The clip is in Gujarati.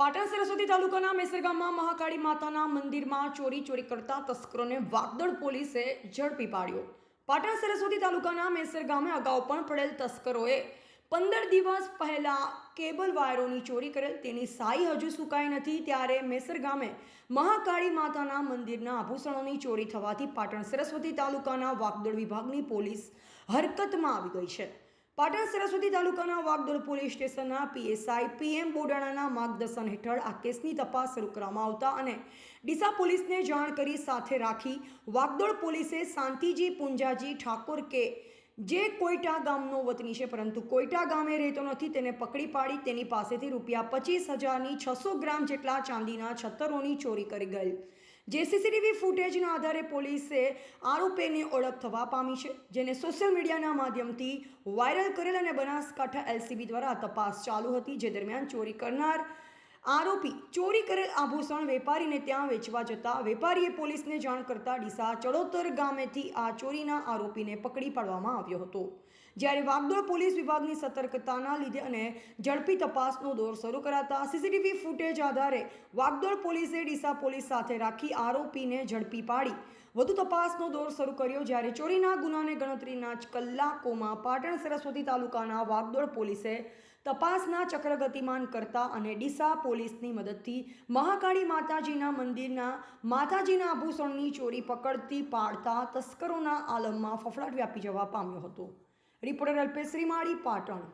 પાટણ સરસ્વતી તાલુકાના મેસરગામમાં મહાકાળી માતાના મંદિરમાં ચોરી ચોરી કરતા તસ્કરોને વાગદળ પોલીસે ઝડપી પાડ્યો. પાટણ સરસ્વતી તાલુકાના મેસર ગામે અગાઉ પણ પડેલ તસ્કરોએ પંદર દિવસ પહેલાં કેબલ વાયરોની ચોરી કરેલ તેની સાઈ હજુ સુકાઈ નથી ત્યારે મેસર ગામે મહાકાળી માતાના મંદિરના આભૂષણોની ચોરી થવાથી પાટણ સરસ્વતી તાલુકાના વાગદળ વિભાગની પોલીસ હરકતમાં આવી ગઈ છે. પાટણ સરસ્વતી તાલુકાના વાગદોડ પોલીસ સ્ટેશનના પીએસઆઈ પીએમ બોડાણાના માર્ગદર્શન હેઠળ આ કેસની તપાસ શરૂ કરવામાં આવતા અને ડીસા પોલીસને જાણ કરી સાથે રાખી વાગદોડ પોલીસે શાંતિજી પુંજાજી ઠાકોર કે જે કોઈટા ગામનો વતની છે, પરંતુ કોઈટા ગામે રહેતો નથી, તેને પકડી પાડી તેની પાસેથી રૂપિયા પચીસ હજારની છસો ગ્રામ જેટલા ચાંદીના છત્તરોની ચોરી કરી ગયેલ. જે સીસીટીવી ફૂટેજના આધારે પોલીસે આરોપીની ઓળખ થવા પામી છે, જેને સોશિયલ મીડિયાના માધ્યમથી વાયરલ કરેલ અને બનાસકાંઠા એલસીબી દ્વારા તપાસ ચાલુ હતી, જે દરમિયાન ચોરી કરનાર આરોપી ચોરી કરેલ આભૂષણ વેપારીને ત્યાં વેચવા જતા વેપારીએ પોલીસને જાણ કરતા ડીસા ચડોતર ગામેથી આ ચોરીના આરોપીને પકડી પાડવામાં આવ્યો હતો. જ્યારે વાગદોળ પોલીસ વિભાગની સતર્કતાના લીધે અને ઝડપી તપાસનો દોર શરૂ કરાતા સીસીટીવી ફૂટેજ આધારે વાગદોળ પોલીસે ડીસા પોલીસ સાથે રાખી આરોપીને ઝડપી પાડી. વધુ તપાસનો દોર શરૂ કર્યો જ્યારે ચોરીના ગુનાને ગણતરીના જ કલાકોમાં પાટણ સરસ્વતી તાલુકાના વાગદોડ પોલીસે તપાસના ચક્ર ગતિમાન કરતા અને ડીસા પોલીસની મદદથી મહાકાળી માતાજીના મંદિરના માતાજીના આભૂષણની ચોરી પકડતી પાડતા તસ્કરોના આલમમાં ફફડાટ વ્યાપી જવા પામ્યો હતો. રિપોર્ટર અલ્પેશ શ્રીમાળી, પાટણ.